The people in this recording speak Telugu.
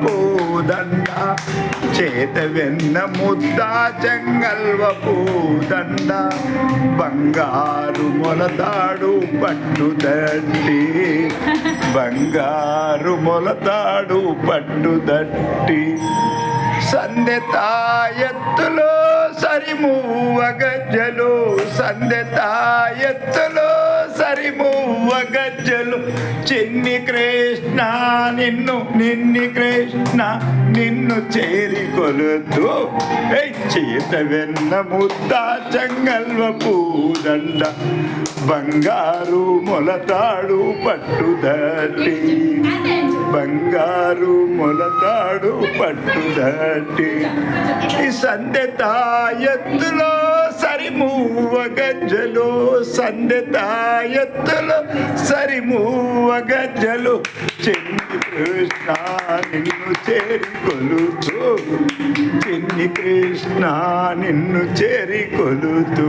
పూదండ చేత వెన్న ముద్ద చెంగల్వ పూదండ బంగారు మొలతాడు పట్టుదట్టి బంగారు మొలతాడు పట్టుదట్టి సందెతాయత్తులో సరిమూవ గజ్జలు సందెతాయత్తులో సరిమూవ గజ్జలు. చిన్ని కృష్ణ నిన్ను నిన్ని కృష్ణ నిన్ను చేరి కొలుతూ. చేత వెన్న ముద్ద చెంగల్వ పూదండ బంగారు మొలతాడు పట్టుదటి బంగారు మొలతాడు పట్టుదటి ఈ సందెత ఎత్తులో సరిమూవ గజ్జలు సందెత ఎత్తులో సరిమూవ గజ్జలు కృష్ణ నిన్ను చేరి కొలుతూ చిన్ని కృష్ణ నిన్ను చేరి కొలుతూ